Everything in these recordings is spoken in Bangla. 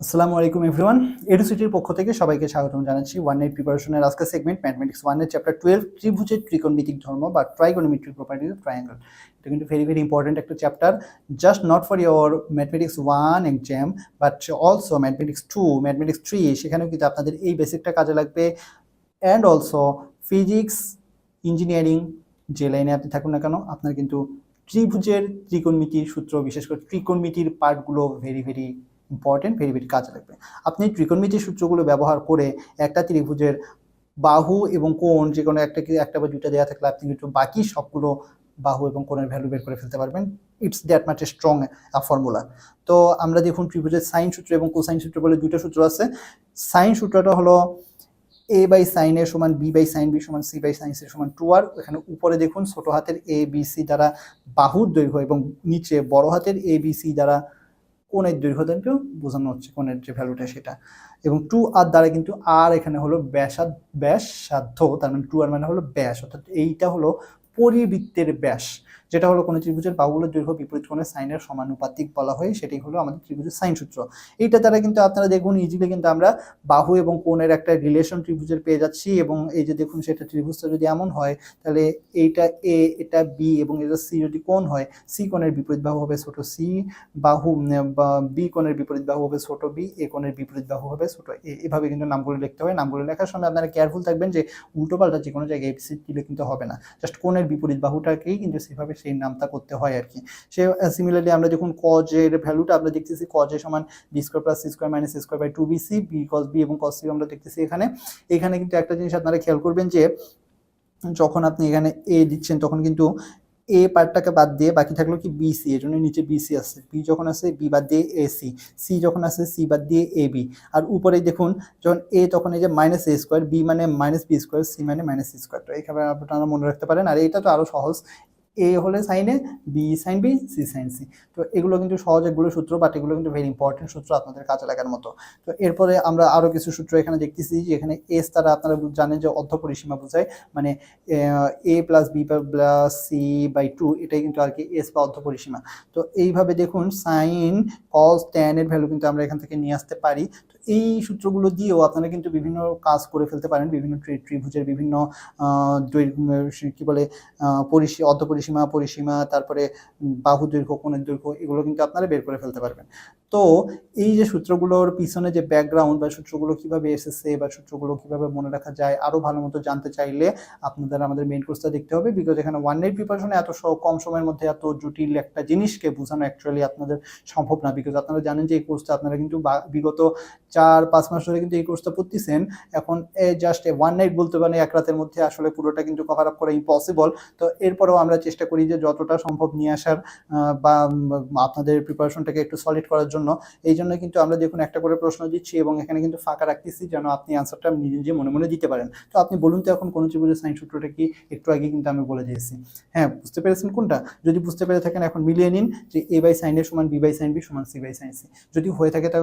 আসসালামু আলাইকুম এভরিওয়ান। এডুসিটির পক্ষ থেকে সবাইকে স্বাগতম জানাচ্ছি ওয়ান নাইট প্রিপারেশনের আজকের সেগমেন্ট ম্যাথমেটিক্স ওয়ানের চ্যাপ্টার টুয়েলভ ত্রিভুজের ত্রিকোণমিতিক ধর্ম বা ট্রাইগোনোমেট্রিক প্রপার্টিজ অফ ট্রায়াঙ্গল এটা কিন্তু ভেরি ভেরি ইম্পর্টেন্ট একটা chapter just not for your mathematics one exam but also mathematics two mathematics three সেখানেও কিন্তু আপনাদের এই বেসিকটা কাজে লাগবে। অ্যান্ড অলসো ফিজিক্স ইঞ্জিনিয়ারিং যে লাইনে আপনি থাকুন না কেন, আপনার কিন্তু ত্রিভুজের ত্রিকোণমিতির সূত্র, বিশেষ করে ত্রিকোণমিতির পার্টগুলো very very important very very কাজে লাগবে। আপনি ত্রিকোণমিতির সূত্রগুলো ব্যবহার করে একটা ত্রিভুজের বাহু এবং কোণ, যে কোনো একটা একটা বা দুইটা দেওয়া থাকলে আপনি কিন্তু বাকি সবগুলো বাহু এবং কোণের ভ্যালু বের করে ফেলতে পারবেন। It's that much a strong formula তো আমরা দেখুন ত্রিভুজের সাইন সূত্র এবং কোসাইন সূত্র বলে দুটো সূত্র আছে। সাইন সূত্রটা হলো এ বাই সাইন এর সমান বি বাই সাইন বি সমান সি বাই সাইন সি সমান টু আর এখানে উপরে দেখুন ছোট হাতের এ বি সি দ্বারা বাহুর দৈর্ঘ্য এবং নিচে বড় হাতের এ বি সি দ্বারা কোণের দৈর্ঘ্যটাকে বোঝানো হচ্ছে কোণের যে ভ্যালুটা সেটা। এবং টু আর দ্বারা কিন্তু আর এখানে হলো ব্যাসাদ ব্যাস সাধ্য তার মানে টু আর মানে হলো ব্যাস, অর্থাৎ এইটা হলো পরিবৃত্তের ব্যাস। যেটা হলো কোনো ত্রিভুজের বাহুগুলোর দৈর্ঘ্য বিপরীত কোণের সাইনের সমানুপাতিক বলা হয় সেটাই হলো আমাদের ত্রিভুজের সাইন সূত্র। এইটা দ্বারা কিন্তু আপনারা দেখুন ইজিলি কিন্তু আমরা বাহু এবং কোণের একটা রিলেশন ত্রিভুজের পেয়ে যাচ্ছি এবং এই যে দেখুন সেটা ত্রিভুজটা যদি এমন হয়, তাহলে এইটা এ এটা বি এবং এটা সি যদি কোণ হয় সি কোণের বিপরীত বাহু হবে ছোট সি বাহু বা কোণের বিপরীত বাহু হবে ছোট বি এ কোণের বিপরীত বাহু হবে ছোট এ এভাবে কিন্তু নামগুলো লিখতে হয়। নামগুলো লেখার সময় আপনারা কেয়ারফুল থাকবেন যে উল্টো পাল্টা যে কোনো জায়গায় এফ সি দিলে কিন্তু হবে না। জাস্ট কোণের বিপরীত বাহুটাকেই কিন্তু সেভাবে সেই নামটা করতে হয় আর কি। সে সিমিলারলি আমরা যখন কজের ভ্যালুটা আমরা দেখতেছি কজে সমান B square plus C square minus square by two B C B cos B এবং কস সি আমরা দেখতেছি এখানে। এখানে কিন্তু একটা জিনিস আপনারা খেয়াল করবেন যে, যখন আপনি এখানে এ দিচ্ছেন, তখন কিন্তু এ পার্টটাকে বাদ দিয়ে বাকি থাকল কি বিসি এর জন্য নিচে বিসি আছে বি যখন আছে বি বাদ দিয়ে এ সি সি যখন আছে সি বাদ দিয়ে এ বি আর উপরে দেখুন, যখন এ তখন এই যে মাইনাস এ স্কোয়ার বি মানে মাইনাস বি স্কোয়ার সি মানে মাইনাস সি স্কোয়ার তো এইভাবে আপনারা মনে রাখতে পারেন। আর এটা তো আরও সহজ। এ হলে সাইনে B sine B C sine C তো এগুলো কিন্তু সহজ এগুলো সূত্র বাট এগুলো কিন্তু ভেরি ইম্পর্টেন্ট সূত্র আপনাদের কাজে লাগার মতো। তো এরপরে আমরা আরও কিছু সূত্র এখানে দেখতেছি যে এখানে এস দ্বারা আপনারা জানেন যে অর্ধ পরিসীমা বোঝায়। মানে A plus B plus C by two এটাই কিন্তু আর কি এস বা অর্ধ পরিসীমা। তো এইভাবে দেখুন সাইন কস ট্যান এর ভ্যালু কিন্তু আমরা এখান থেকে নিয়ে আসতে পারি। তো এই সূত্রগুলো দিয়েও আপনারা কিন্তু বিভিন্ন কাজ করে ফেলতে পারেন, বিভিন্ন ত্রি- ত্রিভুজের বিভিন্ন কি বলে পরিসী অর্ধ পরিসীমা তারপরে বাহু দৈর্ঘ্য, কোণের দৈর্ঘ্য, এগুলো কিন্তু আপনারা বের করে ফেলতে পারবেন। তো এই যে সূত্রগুলোর পিছনে যে ব্যাকগ্রাউন্ড বা সূত্রগুলো কীভাবে এসেছে বা সূত্রগুলো কীভাবে মনে রাখা যায় আরও ভালো মতো জানতে চাইলে আপনাদের আমাদের মেইন কোর্সটা দেখতে হবে বিকজ এখানে ওয়ান নাইট প্রিপারেশনে এত কম সময়ের মধ্যে এত জটিল একটা জিনিসকে বোঝানো অ্যাকচুয়ালি আপনাদের সম্ভব না বিকজ আপনারা জানেন যে এই কোর্সটা আপনারা কিন্তু বিগত চার, পাঁচ মাস ধরে কিন্তু এই কোর্সটা পড়তেছেন। এখন এ জাস্ট এ ওয়ান নাইট বলতে পারেন, এক রাতের মধ্যে আসলে পুরোটা কিন্তু কভার আপ করা ইম্পসিবল তো এরপরেও আমরা চেষ্টা করি যে যতটা সম্ভব নিয়ে আসার বা আপনাদের প্রিপারেশনটাকে একটু সলিড করার জন্য। এই জন্য কিন্তু আমরা দেখুন একটা করে প্রশ্ন দিচ্ছি এবং এখানে কিন্তু ফাঁকা রাখতেছি যেন আপনি আনসারটা নিজে নিজে মনে মনে দিতে পারেন। তো আপনি বলুন তো এখন কোন ত্রিভুজের সাইন সূত্রটা কি? একটু আগে কিন্তু আমি বলে দিয়েছি। হ্যাঁ বুঝতে পেরেছেন কোনটা? যদি বুঝতে পেরে থাকেন এখন মিলিয়ে নিন যে এ বাই সাইনের সমান বি বাই সাইন বি সমান সি বাই সাইন সি যদি হয়ে থাকে তা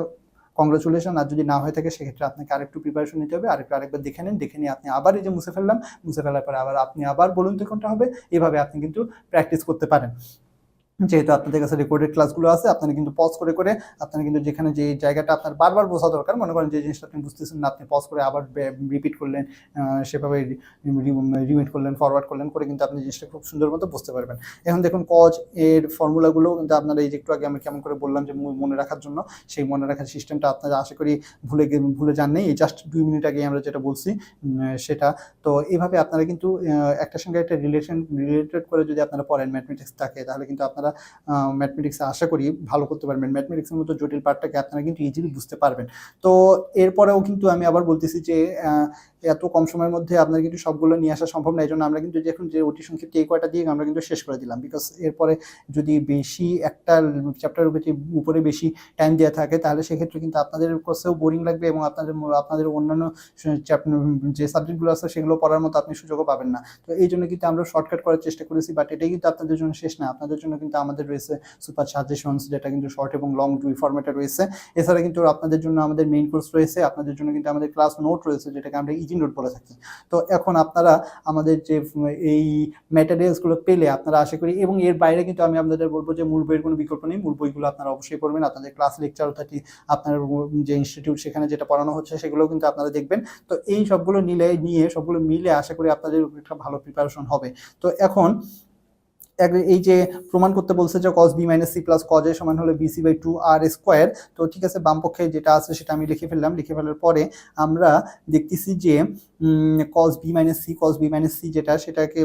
কংগ্রেচুলেশন আর যদি না হয়ে থাকে, সেক্ষেত্রে আপনাকে আরেকটু প্রিপারেশন নিতে হবে। আরেকটু আরেকবার দেখে নিন, দেখে নিয়ে আপনি আবার এই যে মুছে ফেললাম, মুছে ফেলার পরে আবার আপনি আবার বলুন তো কোনটা হবে। এভাবে আপনি কিন্তু প্র্যাকটিস করতে পারেন। যেহেতু আপনাদের কাছে রেকর্ডেড ক্লাসগুলো আছে আপনারা কিন্তু পজ করে করে আপনারা কিন্তু যেখানে যে জায়গাটা আপনার বারবার বোঝা দরকার মনে করেন যে জিনিসটা আপনি বুঝতেছেন না আপনি পজ করে আবার রিপিট করলেন সেভাবে রিমিট করলেন ফরওয়ার্ড করলেন করে কিন্তু আপনি জিনিসটা খুব সুন্দর মতো বুঝতে পারবেন। এখন দেখুন কজ এর ফর্মুলাগুলো কিন্তু আপনারা এই যে একটু আগে আমি কেমন করে বললাম যে মনে রাখার জন্য সেই মনে রাখার সিস্টেমটা আপনারা আশা করি ভুলে ভুলে যান নেই। এই জাস্ট দুই মিনিট আগে আমরা যেটা বলছি সেটা। তো এইভাবে আপনারা কিন্তু আহ, একটার সঙ্গে একটা রিলেশন রিলেটেড করে যদি আপনারা পড়েন ম্যাথমেটিক্স থাকে তাহলে কিন্তু আপনারা ম্যাথমেটিক্সে আশা করি ভালো করতে পারবেন। ম্যাথমেটিক্সের মতো জটিল পার্টটাকে আপনারা কিন্তু ইজিলি বুঝতে পারবেন। তো এরপরেও কিন্তু আমি আবার বলতেছি যে এত কম সময়ের মধ্যে আপনার কিন্তু সবগুলো নিয়ে আসা সম্ভব না, এই জন্য আমরা কিন্তু দেখুন যে অতি সংক্ষিপ্ত এই কয়টা দিয়ে আমরা কিন্তু শেষ করে দিলাম। বিকজ এরপরে যদি বেশি একটা চ্যাপ্টার উপরে বেশি টাইম দেওয়া থাকে, তাহলে সেক্ষেত্রে কিন্তু আপনাদের কাছেও বোরিং লাগবে এবং আপনাদের আপনাদের অন্যান্য যে সাবজেক্টগুলো আছে সেগুলো পড়ার মতো আপনি সুযোগও পাবেন না। তো এই জন্য কিন্তু আমরা শর্টকাট করার চেষ্টা করেছি বাট এটাই কিন্তু আপনাদের জন্য শেষ না। আপনাদের জন্য কিন্তু আমাদের রয়েছে সুপার সাজেশনস যেটা কিন্তু শর্ট এবং লং দুই ফরম্যাটে রয়েছে। এছাড়া কিন্তু আপনাদের জন্য আমাদের মেইন কোর্স রয়েছে, আপনাদের জন্য কিন্তু আমাদের ক্লাস নোট রয়েছে, যেটাকে আমরা ইজি অরিজিন রুট বলে থাকি। তো এখন আপনারা আমাদের যে, এই ম্যাটেরিয়ালসগুলো পেলে আপনারা আশা করি, এবং এর বাইরে কিন্তু আমি আপনাদের বলব যে, মূল বইয়ের কোনো বিকল্প নেই। মূল বইগুলো আপনারা অবশ্যই পড়বেন। আপনাদের ক্লাস লেকচার অর্থাৎ আপনার যে ইনস্টিটিউট সেখানে যেটা পড়ানো হচ্ছে সেগুলো কিন্তু আপনারা দেখবেন। তো এই সবগুলো নিলে, নিয়ে সবগুলো মিলে আশা করি আপনাদের একটা ভালো প্রিপারেশন হবে। তো এখন এই যে প্রমাণ করতে বলছে যে cos B minus C plus cos A সমান হলো BC by two R square তো ঠিক আছে, বাম পক্ষে যেটা আছে সেটা আমি লিখে ফেললাম, লিখে ফেলার পরে আমরা দেখতেছি যে cos B minus C cos B minus C যেটা, সেটাকে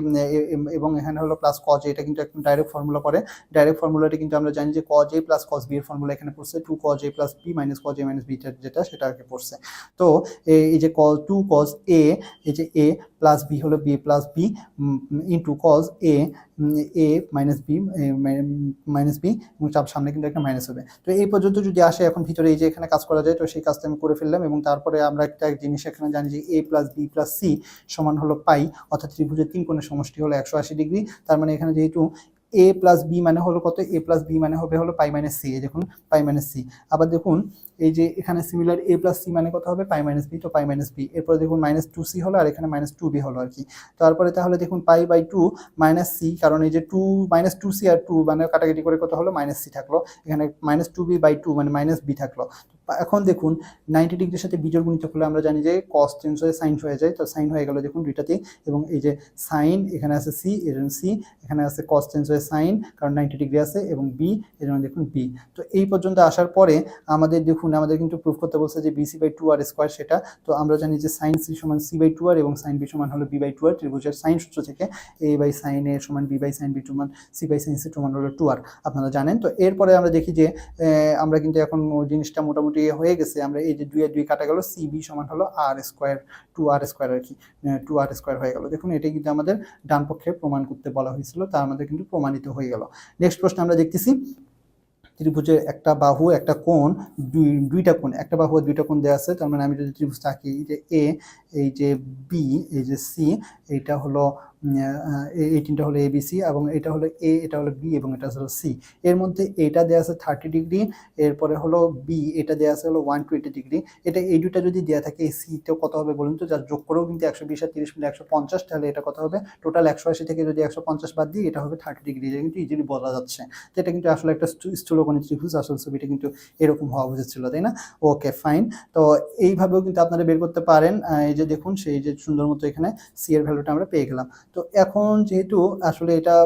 এবং এখানে হলো প্লাস কজ এটা কিন্তু একদম ডাইরেক্ট ফর্মুলা পড়ে ডাইরেক্ট ফর্মুলাটা কিন্তু আমরা জানি যে cos A plus cos B এর ফর্মুলা এখানে পড়ছে two cos A plus B minus cos A minus B যেটা সেটা আগে পড়ছে। তো এই যে কজ টু কজ এ এই যে এ প্লাস বি হলো B plus B into cos A A minus B minus B এবং চাপ সামনে কিন্তু একটা মাইনাস হবে। তো এই পর্যন্ত যদি আসে, এখন ভিতরে এই যে এখানে কাজ করা যায়, তো সেই কাজটা আমি করে ফেললাম এবং তারপরে আমরা একটা জিনিস এখানে জানি যে A plus B plus C সমান হলো পাই, অর্থাৎ ত্রিভুজের তিন কোণের সমষ্টি হলো একশো আশি ডিগ্রি। তার মানে এখানে যেহেতু এ প্লাস বি মানে হলো কত? এ প্লাস বি মানে হবে হলো পাই মাইনাস সি দেখুন, পাই মাইনাস সি আবার দেখুন এই যে এখানে সিমিলার এ প্লাস সি মানে কত হবে? পাই মাইনাস বি তো পাই মাইনাস বি এরপরে দেখুন মাইনাস টু সি হলো আর এখানে মাইনাস টু বি হলো আর কি। তারপরে তাহলে দেখুন pi by two minus C কারণ এই যে টু মাইনাস টু সি আর টু মানে কাটাকাটি করে কত হলো? মাইনাস সি থাকল। এখানে minus two B by two মানে মাইনাস বি থাকল। এখন দেখুন নাইনটি ডিগ্রির সাথে বিজোড় গুণিত করলে আমরা জানি যে কস চেঞ্জ হয়ে সাইন হয়ে যায়। তো সাইন হয়ে গেল দেখুন দুইটাতেই এবং এই যে সাইন এখানে আছে সি এর সি এখানে আছে কস চেঞ্জ হয়ে সাইন কারণ নাইনটি ডিগ্রি আছে। এবং বি এর দেখুন বি তো এই পর্যন্ত আসার পরে আমাদের দেখুন আমাদের কিন্তু প্রুফ করতে বলছে যে BC by two R square সেটা। তো আমরা জানি যে সাইন সি সমান সি বাই টু আর এবং সাইন বি সমান হলো বি বাই টু আর ত্রিভুজের সাইন সূত্র থেকে এ বাই সাইন এ সমান B by sine B two মান C by sine C two মান হলো টু আর আপনারা জানেন? তো এরপরে আমরা দেখি যে আমরা কিন্তু এখন জিনিসটা মোটামুটি হয়ে গেছে। আমরা এই যে দুই আর দুই কাটা গেল সি বি সমান হলো R square two R square আর কি টু আর স্কোয়ার হয়ে গেল। দেখুন, এটাই কিন্তু আমাদের ডান পক্ষে প্রমাণ করতে বলা হয়েছিল, তার আমাদের কিন্তু প্রমাণিত হয়ে গেল। নেক্সট প্রশ্ন আমরা দেখতেছি ত্রিভুজের একটা বাহু, একটা কোণ, দুই, দুইটা কোণ, একটা বাহু দুইটা কোণ দেওয়া আছে। তার মানে আমি যদি ত্রিভুজটা আঁকি যে এ এই যে বি এই যে সি এইটা হলো এই- তিনটা হলো এ বি এবং এটা হলো এ এটা হলো বি এবং এটা হলো সি এর মধ্যে এটা দেওয়া আছে থার্টি ডিগ্রি এরপরে হলো বি এটা দেওয়া আছে হলো ওয়ান টোয়েন্টি ডিগ্রি এটা এই দুটা যদি দেওয়া থাকে, এই সিটাও কত হবে বলুন তো? যার যোগ করেও কিন্তু একশো বিশ আর তিরিশ মিলে একশো পঞ্চাশ, তাহলে এটা কত হবে? টোটাল একশো আশি থেকে যদি একশো পঞ্চাশ বাদ দিই, এটা হবে থার্টি ডিগ্রি এটা কিন্তু ইজিলি বলা যাচ্ছে। তো এটা কিন্তু আসলে একটা স্থূ- স্থূলকোণী ত্রিভুজ, আসল ছবিটা কিন্তু এরকম হওয়া উচিত ছিল, তাই না? ওকে ফাইন তো এইভাবেও কিন্তু আপনারা বের করতে পারেন। এই যে দেখুন, সেই যে সুন্দর মতো এখানে সি এর ভ্যালুটা আমরা পেয়ে গেলাম। তো এখন যেহেতু আসলে এটা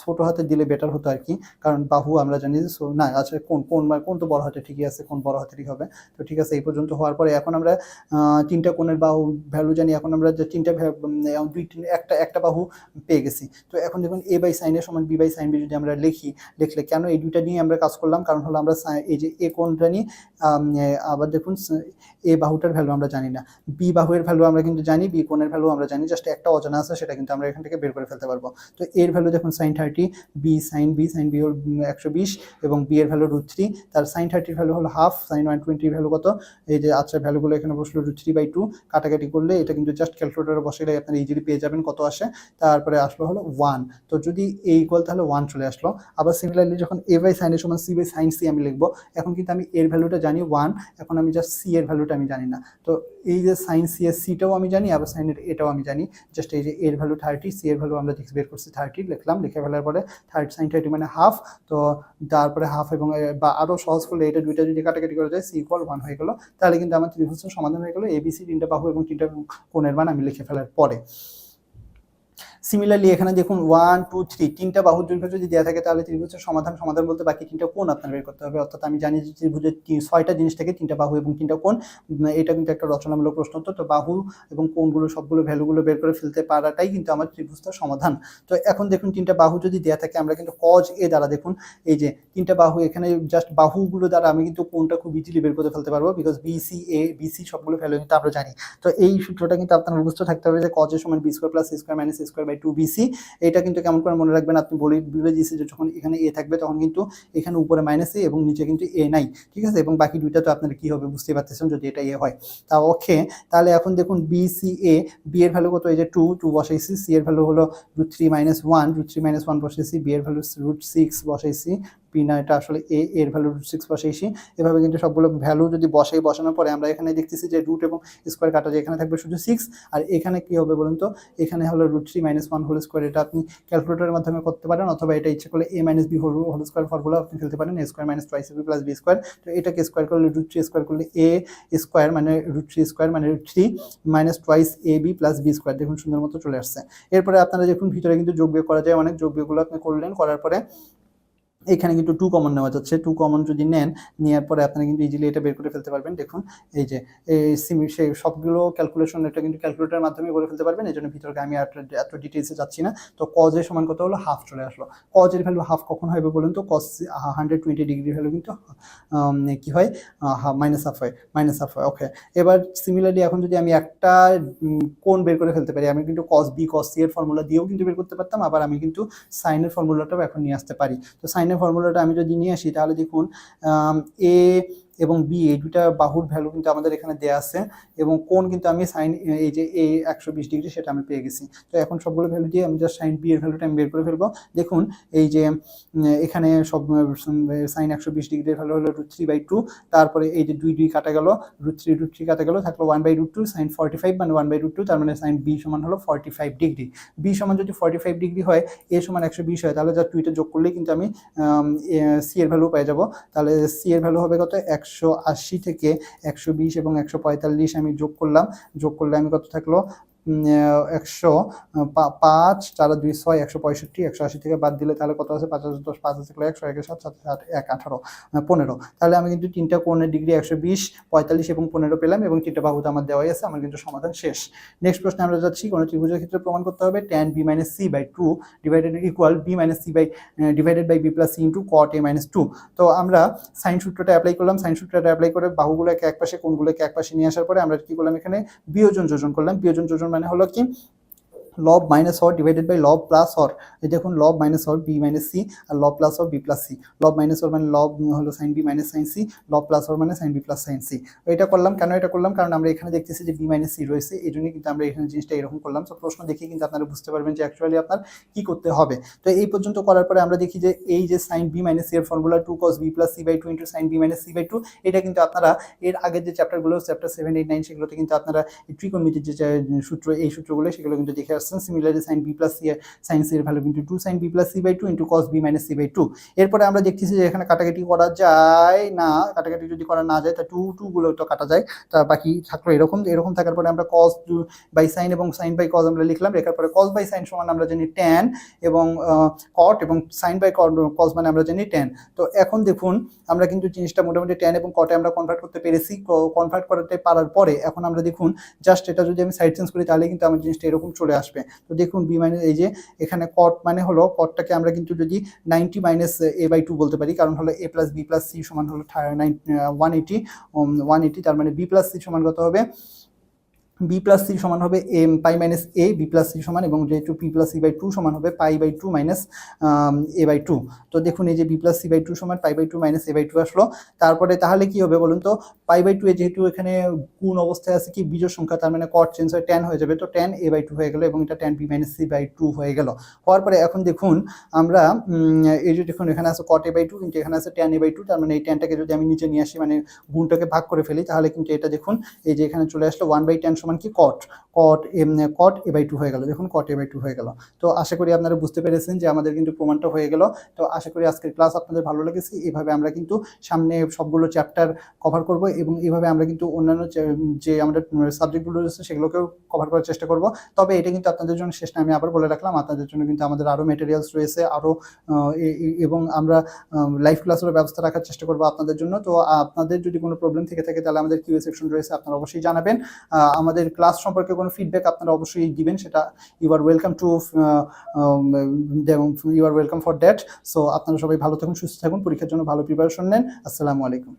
ছোট হাতে দিলে বেটার হতো আর কি। কারণ বাহু আমরা জানি যে না আচ্ছা কোন কোন মানে কোন তো বড় হাতে ঠিকই আছে, কোন বড় হাতেরই হবে। তো ঠিক আছে, এই পর্যন্ত হওয়ার পরে এখন আমরা তিনটা কোণের বাহু ভ্যালু জানি, এখন আমরা যে তিনটা দুই একটা একটা বাহু পেয়ে গেছি। তো এখন দেখুন এ বাই সাইনের সমান বি বাই সাইন বি যদি আমরা লিখি, লিখলে কেন এই দুইটা নিয়ে আমরা কাজ করলাম? কারণ হলো আমরা এই যে এ কোণটা নিয়ে আবার দেখুন এ বাহুটার ভ্যালু আমরা জানি না। বি বাহুয়ের ভ্যালু আমরা কিন্তু জানি বি কোণের ভ্যালু আমরা জানি জাস্ট একটা অজানা আছে, সেটা কিন্তু আমরা এখান থেকে বের করে ফেলতে পারব। তো এর ভ্যালু দেখুন sine B sine B sine B একশো বিশ এবং বি এর ভ্যালু রুট থ্রি তার সাইন থার্টির ভ্যালু হলো হাফ সাইন ওয়ান টোয়েন্টির ভ্যালু কত? এই যে আচ্ছা ভ্যালুগুলো এখানে বসল রুট থ্রি বাই টু কাটাকাটি করলে এটা কিন্তু জাস্ট ক্যালকুলেটারে বসাইলে আপনারা ইজিলি পেয়ে যাবেন কত আসে? তারপরে আসলো হলো ওয়ান তো যদি এই ইকুয়াল তাহলে ওয়ান চলে আসলো। আবার সিমিলারলি যখন এ বাই সাইনের সমান সি বাই সাইন সি আমি লিখব, এখন কিন্তু আমি এর ভ্যালুটা জানি ওয়ান এখন আমি জাস্ট সি এর ভ্যালুটা আমি জানি না। তো এই যে সাইন সি এর সিটাও আমি জানি, আবার সাইনের এটাও আমি জানি। জাস্ট এই যে এর ভ্যালু থার্টি সি এর ভ্যালু আমরা বের করছি থার্টি লিখলাম, লিখে ফেলার পরে থার্ড সাইন থার্টি মানে হাফ তো তারপরে হাফ এবং বা আরও সহজ করলে এটা দুইটা যদি কাটাকাটি করা যায় সি ইকুয়াল ওয়ান হয়ে গেলো। তাহলে কিন্তু আমার ত্রিভুজের সমাধান হয়ে গেলো এবিসি তিনটা বাহু এবং তিনটা কোণের মান আমি লিখে ফেলার পরে। সিমিলারলি এখানে দেখুন ওয়ান টু থ্রি তিনটা বাহুর দৈর্ঘ্য যদি দেওয়া থাকে তাহলে ত্রিভুজের সমাধান সমাধান বলতে বাকি তিনটা কোণ আপনার বের করতে হবে। অর্থাৎ আমি জানি যে ত্রিভুজের ছয়টা জিনিস থেকে তিনটা বাহু এবং তিনটা উম, এটা কিন্তু একটা রচনামূলক প্রশ্ন। তো তো বাহু এবং কোণগুলো সবগুলো ভ্যালুগুলো বের করে ফেলতে পারাটাই কিন্তু আমার ত্রিভুজটার সমাধান। তো এখন দেখুন তিনটা বাহু যদি দেওয়া থাকে আমরা কিন্তু কজ এ দ্বারা দেখুন এই যে তিনটা বাহু এখানে জাস্ট বাহুগুলো দ্বারা আমি কিন্তু কোনটা খুব ইজিলি বের করে ফেলতে পারব বিকজ বিসি এ বিসি সবগুলো ভ্যালু কিন্তু আমরা জানি। তো এই সূত্রটা কিন্তু আপনার মুখস্থ থাকতে হবে যে কজের সমান B square plus square minus square two BC এটা কিন্তু কেমন করে মনে রাখবেন, আপনি বলে বলে দিয়েছি যে যখন এখানে এ থাকবে, তখন কিন্তু এখানে উপরে মাইনাস এ এবং নিচে কিন্তু এ নাই, ঠিক আছে? এবং বাকি দুইটা তো আপনারা কী হবে বুঝতে পারতেছেন যদি এটা এ হয়। তা ওকে তাহলে এখন দেখুন বি সি এ বি এর ভ্যালু কত? এই যে টু টু বসাইছি সি এর ভ্যালু হলো root three minus one root three minus one বসাইছি বি এর ভ্যালু রুট সিক্স বসাইছি পি না, এটা আসলে এ এর ভ্যালু রুট সিক্স বসাইছি এভাবে কিন্তু সবগুলো ভ্যালু যদি বসাই, বসানোর পরে আমরা এখানে দেখতেছি যে রুট এবং স্কোয়ার কাটা যায় এখানে থাকবে শুধু সিক্স আর এখানে কি হবে বলুন তো? এখানে হলো root three minus one whole square এটা আপনি ক্যালকুলেটরের মাধ্যমে করতে পারেন, অথবা এটা ইচ্ছে করলে A minus B whole whole square formula আপনি ফেলতে পারেন। A square minus twice B plus B square তো এটাকে স্কোয়ার করলে রুট থ্রি স্কোয়ার করলে এ স্কোয়ার মানে রুট থ্রি স্কোয়ার মানে root three minus twice A B plus B square দেখুন সুন্দর মতো চলে আসছে। এরপরে আপনারা দেখুন, ভিতরে কিন্তু যোগ বিয়োগ করা যায়। অনেক যোগ বিয়োগগুলো আপনি করলেন, করার পরে এখানে কিন্তু টু কমন নেওয়া যাচ্ছে। টু কমন যদি নেন নেওয়ার পরে আপনারা কিন্তু ইজিলি এটা বের করে ফেলতে পারবেন। দেখুন, এই যে, এই সেই সবগুলো ক্যালকুলেশন এটা কিন্তু ক্যালকুলেটারের মাধ্যমে করে ফেলতে পারবেন। এই জন্য ভিতরে আমি এত ডিটেলসে যাচ্ছি না। তো কজের সমান কত হলো? হাফ চলে আসলো। কজের ভ্যালু হাফ কখন হবে বলুন তো? Cos hundred twenty degree value কিন্তু কি হয়? মাইনাস হাফ হয় মাইনাস হাফ হয়। ওকে এবার সিমিলারলি এখন যদি আমি একটা কোন বের করে ফেলতে পারি, আমি কিন্তু কস বি কস সি এর ফর্মুলা দিয়েও কিন্তু বের করতে পারতাম। আবার আমি কিন্তু সাইনের ফর্মুলাটাও এখন নিয়ে আসতে পারি। তো সাইনের ফর্মুলাটা আমি যদি নিয়ে আসি তাহলে দেখুন এ এবং বি এই দুটা বাহুর ভ্যালু কিন্তু আমাদের এখানে দেওয়া আছে এবং কোন কিন্তু আমি সাইন এই যে এ একশো বিশ ডিগ্রি সেটা আমি পেয়ে গেছি। তো এখন সবগুলো ভ্যালু দিয়ে আমি জাস্ট সাইন বি এর ভ্যালুটা আমি বের করে ফেলব। দেখুন, এই যে এখানে সব সাইন একশো বিশ ডিগ্রির ভ্যালু হলো রুট থ্রি বাই টু তারপরে এই যে দুই দুই কাটা গেল রুট থ্রি রুট থ্রি কাটা গেল, থাকল one by root two sine forty five মানে ওয়ান বাই রুট টু তার মানে সাইন বি সমান হলো ফর্টি ফাইভ ডিগ্রি। বি সমান যদি ফর্টি ফাইভ ডিগ্রি হয় এ সমান একশো বিশ হয়, তাহলে যা টুইটা যোগ করলেই কিন্তু আমি সি এর ভ্যালু পেয়ে যাব। তাহলে সি এর ভ্যালু হবে কত? একশো আশি থেকে একশো বিশ এবং একশো পঁয়তাল্লিশ আমি যোগ করলাম। যোগ করলে আমি কত থাকল? একশো পাঁচ, চার, দুই, ছয়, একশো পঁয়ষট্টি, একশো আশি থেকে বাদ দিলে তাহলে কত আছে? পাঁচ হাজার দশ, পাঁচ হাজার একশো এক, সাত সাত সাত এক, আঠারো পনেরো। তাহলে আমি কিন্তু তিনটা কোণের ডিগ্রি একশো বিশ, পঁয়তাল্লিশ এবং পনেরো পেলাম এবং তিনটা বাহুতে আমার দেওয়াই আছে, আমার কিন্তু সমাধান শেষ। নেক্সট প্রশ্নে আমরা যাচ্ছি, কোনো ত্রিভুজের ক্ষেত্রে প্রমাণ করতে হবে tan B minus C by two divided equal B minus C by divided by B plus C into cot A minus two তো আমরা সাইন সূত্রটা অ্যাপ্লাই করলাম সাইন সূত্রটা অ্যাপ্লাই করে বাহুগুলোকে এক পাশে কোণগুলোকে এক পাশে নিয়ে আসার পরে আমরা কি করলাম এখানে? বিয়োজন যোজন করলাম, বিয়োজন যোজন মানে হলো কি লব মাইনাস হর ডিভাইডেড বাই লব প্লাস হর দেখুন লব মাইনাস হর বি মাইনাস সি আর লব প্লাস হর বি প্লাস সি লব মাইনাস হর মানে লব হলো sine B minus sine C লব প্লাস হর মানে sine B plus sine C এটা করলাম, কেন এটা করলাম? কারণ আমরা এখানে দেখতেছি যে বি মাইনাস সি রয়েছে, এই জন্যই কিন্তু আমরা এখানে জিনিসটা এরকম করলাম। তো প্রশ্ন দেখে কিন্তু আপনারা বুঝতে পারবেন যে অ্যাকচুয়ালি আপনার কি করতে হবে। তো এই পর্যন্ত করার পরে আমরা দেখি যে এই যে সাইন বি মাইনাস সি এর formula two cos B plus C by two into sine B minus C by two এটা কিন্তু আপনারা এর আগের যে চ্যাপ্টারগুলো চ্যাপ্টার সেভেন এইট নাইন সেগুলোতে কিন্তু আপনারা ট্রিকোণমিতির যে সূত্র, এই সূত্রগুলো, সেগুলো কিন্তু দেখে আসছেন similarly sine B plus C sine C এর ভ্যালু কিন্তু two sine B plus C by two into cos B minus C by two এরপরে আমরা দেখতেছি যে এখানে কাটাকাটি করা যায় না, কাটাকাটি যদি করা না যায়, তা টু টু গুলো তো কাটা যায়, তা বাকি থাকল এরকম এরকম থাকার পরে আমরা কস বাই সাইন এবং সাইন বাই কস আমরা লিখলাম, লেখার পরে কস বাই সাইন সমান আমরা জানি ট্যান এবং কট এবং সাইন বাই কস মানে আমরা জানি ট্যান তো এখন দেখুন, আমরা কিন্তু জিনিসটা মোটামুটি ট্যান এবং কটে আমরা কনভার্ট করতে পেরেছি কনভার্ট করতে পারার পরে এখন আমরা দেখুন জাস্ট এটা যদি আমি সাইড চেঞ্জ করি, তাহলে কিন্তু আমার জিনিসটা এরকম চলে আসবে। তো দেখুন বি মাইনাস এই যে এখানে কট মানে হলো কটটাকে আমরা কিন্তু যদি ninety minus A by two বলতে পারি, কারণ হলো A plus B plus C সমান হলো ওয়ান এইটি ওয়ান এইটি তার মানে বি প্লাস সি সমান কত হবে? বি প্লাস সি সমান হবে M pi minus A B plus C সমান এবং যেহেতু P plus C by two সমান হবে pi by two minus A by two তো দেখুন এই যে B plus C by two সমান pi by two minus A by two আসলো। তারপরে তাহলে কি হবে বলুন তো? পাই বাই টু এ যেহেতু এখানে গুণ অবস্থায় আছে কি? বীজের সংখ্যা, তার মানে কট চেঞ্জ হয়ে ট্যান হয়ে যাবে। তো ট্যান এ বাই টু হয়ে গেল এবং এটা tan B minus C by two হয়ে গেল। হওয়ার পরে এখন দেখুন আমরা এই যে দেখুন এখানে আছে কট এ বাই টু কিন্তু এখানে আছে ট্যান এ বাই টু তার মানে এই ট্যানটাকে যদি আমি নিচে নিয়ে আসি মানে গুণটাকে ভাগ করে ফেলি, তাহলে কিন্তু এটা দেখুন, এই যে এখানে চলে আসলো ওয়ান বাই ট্যান সমান কি cot caught caught A by two হয়ে গেল। দেখুন কট এ বাই টু হয়ে গেল। তো আশা করি আপনারা বুঝতে পেরেছেন যে আমাদের কিন্তু প্রমাণটা হয়ে গেল। তো আশা করি আজকের ক্লাস আপনাদের ভালো লেগেছে। এইভাবে আমরা কিন্তু সামনে সবগুলো চ্যাপ্টার কভার করব এবং এইভাবে আমরা কিন্তু অন্যান্য যে- আমাদের সাবজেক্টগুলো রয়েছে সেগুলোকেও কভার করার চেষ্টা করব। তবে এটা কিন্তু আপনাদের জন্য শেষ না আমি আবার বলে রাখলাম আপনাদের জন্য কিন্তু আমাদের আরও মেটেরিয়ালস রয়েছে আরও এবং আমরা লাইভ ক্লাসেরও ব্যবস্থা রাখার চেষ্টা করব আপনাদের জন্য। তো আপনাদের যদি কোনো প্রবলেম থেকে থাকে তাহলে আমাদের কিউ সেকশন রয়েছে আপনারা অবশ্যই জানাবেন। আহ, আমাদের ক্লাস সম্পর্কে কোনো ফিডব্যাক আপনারা অবশ্যই দিবেন, সেটা you are welcome to you are welcome for that so আপনারা সবাই ভালো থাকুন, সুস্থ থাকুন, পরীক্ষার জন্য ভালো প্রিপারেশন নেন। আসসালামু আলাইকুম।